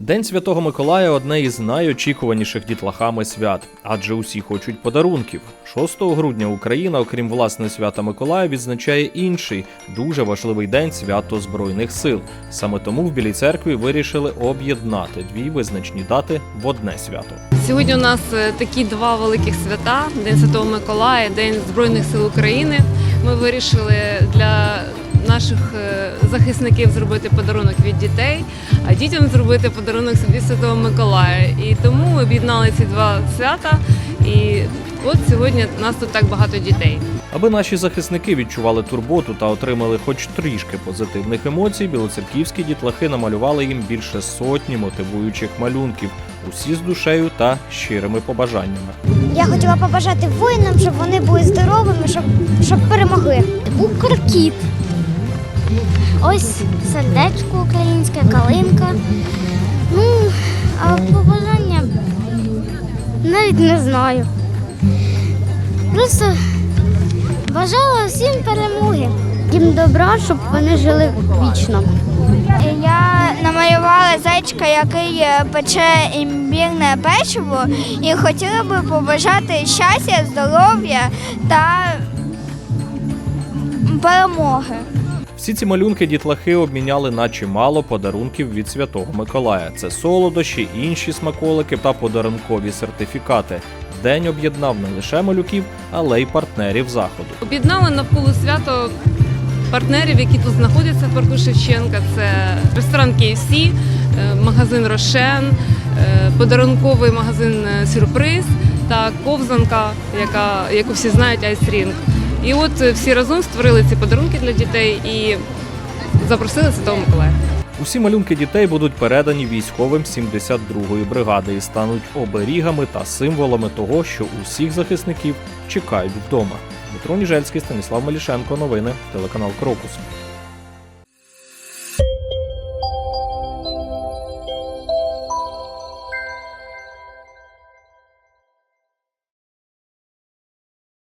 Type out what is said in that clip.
День Святого Миколая одне із найочікуваніших дітлахами свят, адже усі хочуть подарунків. 6 грудня Україна, окрім власне свята Миколая, відзначає інший дуже важливий день свято Збройних сил. Саме тому в Білій церкві вирішили об'єднати дві визначні дати в одне свято. Сьогодні у нас е, такі два великих свята: День Святого Миколая, День Збройних сил України. Ми вирішили для наших е, захисників зробити подарунок від дітей, а дітям зробити подарунок собі Святого Миколая. І тому ми об'єднали ці два свята. І от сьогодні у нас тут так багато дітей. Аби наші захисники відчували турботу та отримали хоч трішки позитивних емоцій, білоцерківські дітлахи намалювали їм більше сотні мотивуючих малюнків, усі з душею та щирими побажаннями. Я хотіла побажати воїнам, щоб вони були здоровими, щоб, щоб перемогли. Укркіт. Ось сердечко українське, калинка. Ну, а побажання навіть не знаю. Просто бажала всім перемоги. Їм добра, щоб вони жили вічно. Я намалювала зайчика, який е, пече імбірне печиво, і хотіла би побажати щастя, здоров'я та перемоги. Всі ці малюнки дітлахи обміняли на чимало подарунків від Святого Миколая. Це солодощі, інші смаколики та подарункові сертифікати. День об'єднав не лише малюків, але й партнерів заходу. Об'єднали навколо свято партнерів, які тут знаходяться в парку Шевченка. Це ресторан KFC, е, магазин Рошен, е, подарунковий магазин Сюрприз та ковзанка, яка, яку всі знають, Айсрінг. І от е, всі разом створили ці подарунки для дітей і запросили Святого Миколая. Усі малюнки дітей будуть передані військовим 72-ї бригади і стануть оберігами та символами того, що усіх захисників чекають вдома. Дмитро Ніжельський, Станіслав Малішенко. Новини телеканал Крокус.